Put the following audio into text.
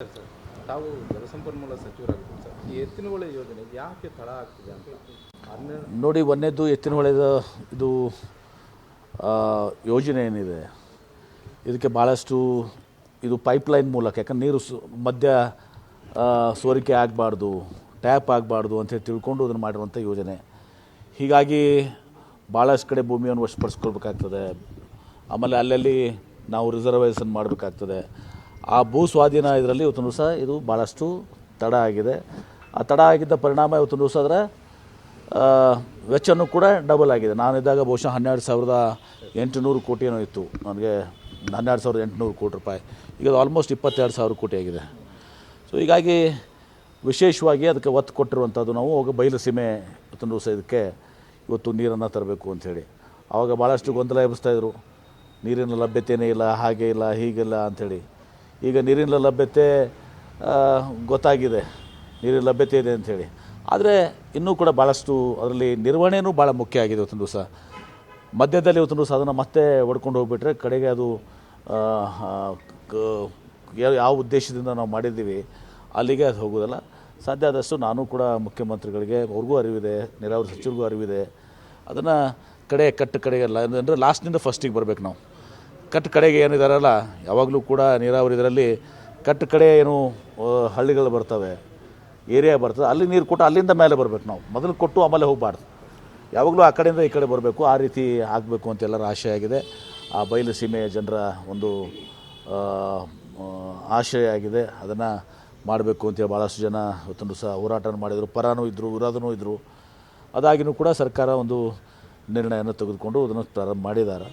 Sir ತಾವು ಜಲಸಂಪನ್ಮೂಲ ಸಚಿವರಾಗಿದ್ದೀರಿ sir. ಈ ಎತ್ತಿನಹೊಳೆ ಯೋಜನೆ ಯಾಕೆ ತಡ ಆಗ್ತಿದೆ ಅಂತ? ನೋಡಿ ಹೊಳೆದ ಇದು ಯೋಜನೆ ಏನಿದೆ, ಇದಕ್ಕೆ ಭಾಳಷ್ಟು ಇದು ಪೈಪ್ಲೈನ್ ಮೂಲಕ, ಯಾಕಂದ್ರೆ ನೀರು ಮಧ್ಯ ಸೋರಿಕೆ ಆಗಬಾರ್ದು, ಟ್ಯಾಪ್ ಆಗಬಾರ್ದು ಅಂತೇಳಿ ತಿಳ್ಕೊಂಡು ಅದನ್ನು ಮಾಡಿರುವಂಥ ಯೋಜನೆ. ಹೀಗಾಗಿ ಭಾಳಷ್ಟು ಕಡೆ ಭೂಮಿಯನ್ನು ವಶಪಡಿಸ್ಕೊಳ್ಬೇಕಾಗ್ತದೆ. ಆಮೇಲೆ ಅಲ್ಲಲ್ಲಿ ನಾವು ರಿಸರ್ವೇಷನ್ ಮಾಡಬೇಕಾಗ್ತದೆ. ಆ ಭೂ ಸ್ವಾಧೀನ ಇದರಲ್ಲಿ ಇವತ್ತು ದಿವಸ ಇದು ಭಾಳಷ್ಟು ತಡ ಆಗಿದೆ. ಆ ತಡ ಆಗಿದ್ದ ಪರಿಣಾಮ ಇವತ್ತು ದಿವಸ ಅದರ ವೆಚ್ಚನೂ ಕೂಡ ಡಬಲ್ ಆಗಿದೆ. ನಾನಿದ್ದಾಗ ಬಹುಶಃ ಹನ್ನೆರಡು ಸಾವಿರದ ಎಂಟುನೂರು ಕೋಟಿ ಏನೋ ಇತ್ತು. ನನಗೆ ಹನ್ನೆರಡು ಸಾವಿರದ ಎಂಟುನೂರು ಕೋಟಿ ರೂಪಾಯಿ. ಈಗ ಆಲ್ಮೋಸ್ಟ್ ಇಪ್ಪತ್ತೆರಡು ಸಾವಿರ ಕೋಟಿ ಆಗಿದೆ. ಸೊ ಹೀಗಾಗಿ ವಿಶೇಷವಾಗಿ ಅದಕ್ಕೆ ಒತ್ತು ಕೊಟ್ಟಿರುವಂಥದ್ದು ನಾವು ಹೋಗಿ ಬಯಲು ಸೀಮೆ ಇವತ್ತು ದಿವಸ ಇದಕ್ಕೆ ಇವತ್ತು ನೀರನ್ನು ತರಬೇಕು ಅಂಥೇಳಿ ಆವಾಗ ಭಾಳಷ್ಟು ಗೊಂದಲ ಎಬ್ಬಿಸ್ತಾಯಿದ್ರು ನೀರಿನ ಲಭ್ಯತೆಯೇ ಇಲ್ಲ, ಹಾಗೆ ಇಲ್ಲ ಹೀಗಿಲ್ಲ ಅಂಥೇಳಿ ಈಗ ನೀರಿನ ಲಭ್ಯತೆ ಗೊತ್ತಾಗಿದೆ. ನೀರಿನ ಲಭ್ಯತೆ ಇದೆ ಅಂಥೇಳಿ. ಆದರೆ ಇನ್ನೂ ಕೂಡ ಭಾಳಷ್ಟು ಅದರಲ್ಲಿ ನಿರ್ವಹಣೆಯೂ ಭಾಳ ಮುಖ್ಯ ಆಗಿದೆ ಇವತ್ತಿನ ದಿವಸ. ಮಧ್ಯದಲ್ಲಿ ಇವತ್ತಿನ ದಿವಸ ಅದನ್ನು ಮತ್ತೆ ಹೊಡ್ಕೊಂಡು ಹೋಗ್ಬಿಟ್ರೆ ಕಡೆಗೆ ಅದು ಯಾವ ಉದ್ದೇಶದಿಂದ ನಾವು ಮಾಡಿದ್ದೀವಿ, ಅಲ್ಲಿಗೆ ಅದು ಹೋಗೋದಲ್ಲ ಸಾಧ್ಯ ಆದಷ್ಟು ನಾನು ಕೂಡ ಮುಖ್ಯಮಂತ್ರಿಗಳಿಗೆ ಅವ್ರಿಗೂ ಅರಿವಿದೆ, ನೀರಾವರಿ ಸಚಿವರಿಗೂ ಅರಿವಿದೆ. ಅದನ್ನು ಕಡೆ ಕಟ್ಟು ಕಡೆಗೆಲ್ಲ, ಅಂದರೆ ಲಾಸ್ಟ್ನಿಂದ ಫಸ್ಟಿಗೆ ಬರಬೇಕು ನಾವು. ಕಟ್ಟು ಕಡೆಗೆ ಏನಿದಾರಲ್ಲ ಯಾವಾಗಲೂ ಕೂಡ ನೀರಾವರಿ ಇದರಲ್ಲಿ ಕಟ್ಟು ಕಡೆ ಏನು ಹಳ್ಳಿಗಳು ಬರ್ತವೆ, ಏರಿಯಾ ಬರ್ತದೆ, ಅಲ್ಲಿ ನೀರು ಕೊಟ್ಟು ಅಲ್ಲಿಂದ ಮೇಲೆ ಬರಬೇಕು ನಾವು. ಮೊದಲು ಕೊಟ್ಟು ಆಮೇಲೆ ಹೋಗಬಾರ್ದು. ಯಾವಾಗಲೂ ಆ ಕಡೆಯಿಂದ ಈ ಕಡೆ ಬರಬೇಕು, ಆ ರೀತಿ ಆಗಬೇಕು ಅಂತ ಎಲ್ಲರ ಆಶಯ ಆಗಿದೆ. ಆ ಬಯಲು ಸೀಮೆಯ ಜನರ ಒಂದು ಆಶಯ ಆಗಿದೆ. ಅದನ್ನು ಮಾಡಬೇಕು ಅಂತೇಳಿ ಭಾಳಷ್ಟು ಜನ ಇವತ್ತೊಂದು ಸಹ ಹೋರಾಟ ಮಾಡಿದರು. ಪರಾನೂ ಇದ್ದರು ವಿರೋಧನೂ ಇದ್ದರು ಅದಾಗಿನೂ ಕೂಡ ಸರ್ಕಾರ ಒಂದು ನಿರ್ಣಯವನ್ನು ತೆಗೆದುಕೊಂಡು ಅದನ್ನು ಪ್ರಾರಂಭ ಮಾಡಿದ್ದಾರೆ.